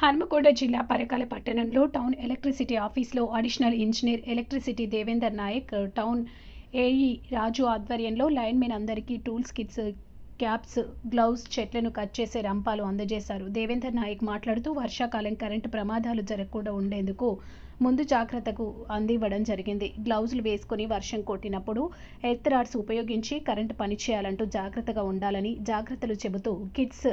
హన్మకొండ జిల్లా పరకాల పట్టణంలో town electricity ఆఫీస్లో additional engineer electricity Devender Naik town AE Raju ఆధ్వర్యంలో లైన్మెన్ అందరికీ టూల్స్ కిట్స్ క్యాప్స్ గ్లౌస్ చెట్లను కట్ చేసే రంపాలు అందజేశారు. దేవేందర్ నాయక్ మాట్లాడుతూ వర్షాకాలం కరెంటు ప్రమాదాలు జరగకుండా ఉండేందుకు ముందు జాగ్రత్తకు అందివ్వడం జరిగింది. గ్లౌజులు వేసుకుని వర్షం కొట్టినప్పుడు ఎర్త్ రాడ్స్ ఉపయోగించి కరెంటు పనిచేయాలంటూ జాగ్రత్తగా ఉండాలని జాగ్రత్తలు చెబుతూ కిట్స్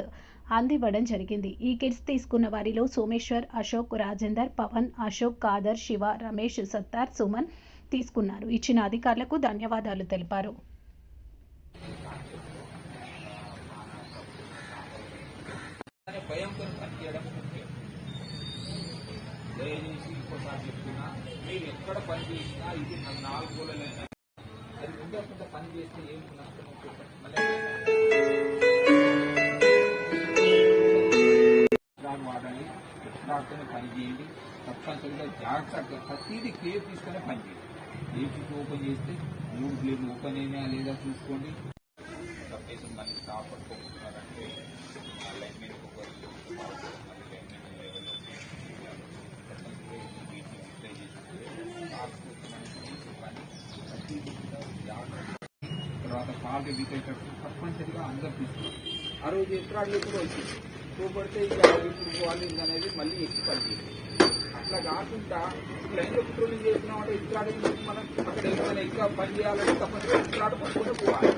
అందివ్వడం జరిగింది. ఈ కిట్స్ తీసుకున్న వారిలో సోమేశ్వర్ అశోక్ రాజేందర్ పవన్ అశోక్ కాదర్ శివ రమేష్ సత్తార్ సుమన్ తీసుకున్నారు. ఇచ్చిన అధికారులకు ధన్యవాదాలు తెలిపారు. దయచేసి ఇంకోసారి చెప్తున్నా మీరు ఎక్కడ పని చేసినా ఇది నాలుగు గోళలైనా అది ఉండకుండా పని చేస్తే ఏమి నష్టం ఎక్స్ట్రాడ్తోనే పని చేయండి తప్పనిసరిగా జాగ్రత్తగా ప్రతిదీ కేర్ తీసుకునే పని చేయండి ఏసీ ఓపెన్ చేస్తే మూడు బ్లేడ్లు ఓపెన్ అయినా లేదా చూసుకోండి తప్పేసి మళ్ళీ స్టాప్ పట్టుకోకుంటున్నారంటే ఆ లైన్ మీద ఒకరు మళ్ళీ లైన్ మీద లెవెల్లో తర్వాత పాలు ఎదిగేటట్టు తప్పనిసరిగా అందరు తీసుకున్నారు ఆ రోజు ఎత్రాడు కూడా వచ్చింది చూపడితే ఇక ఇప్పుడు వాలింగ్ అనేది మళ్ళీ ఎక్కి పనిచేసింది అట్లా కాకుండా లైన్లో పెట్రోలింగ్ చేసినామంటే ఇత్రాడు మనం అక్కడ ఏమైనా ఇంకా పని చేయాలంటే తప్పనిసరిగా ఇత్రాడు పట్టుకుంటే పోవాలి.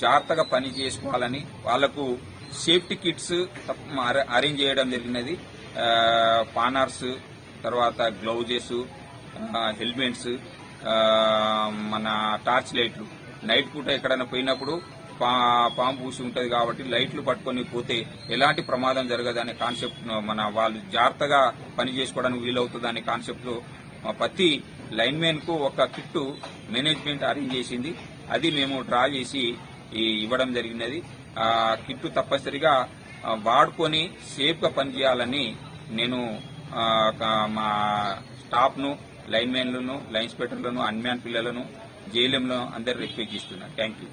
జాగ్రత్తగా పని చేసుకోవాలని వాళ్ళకు సేఫ్టీ కిట్స్ అరేంజ్ చేయడం జరిగినది. ఆ, పానార్స్ తర్వాత గ్లౌజెస్ హెల్మెట్స్ మన టార్చ్ లైట్లు. నైట్ పూట ఎక్కడైనా పోయినప్పుడు పాము పూసి ఉంటుంది కాబట్టి లైట్లు పట్టుకొని పోతే ఎలాంటి ప్రమాదం జరగదనే కాన్సెప్ట్ మన వాళ్ళు జాగ్రత్తగా పని చేసుకోవడానికి వీలవుతుందనే కాన్సెప్ట్ ప్రతి లైన్మెన్కు ఒక కిట్టు మేనేజ్మెంట్ అరేంజ్ చేసింది. అది మేము డ్రా చేసి ఇవ్వడం జరిగినది. ఆ కిట్టు తప్పనిసరిగా వాడుకొని సేఫ్గా పనిచేయాలని నేను మా స్టాఫ్ను లైన్ మ్యాన్లను లైన్ అన్మ్యాన్ పిల్లలను జేఎల్ఎంలను అందరు రిక్వెస్ట్ చేస్తున్నాను థ్యాంక్ యూ.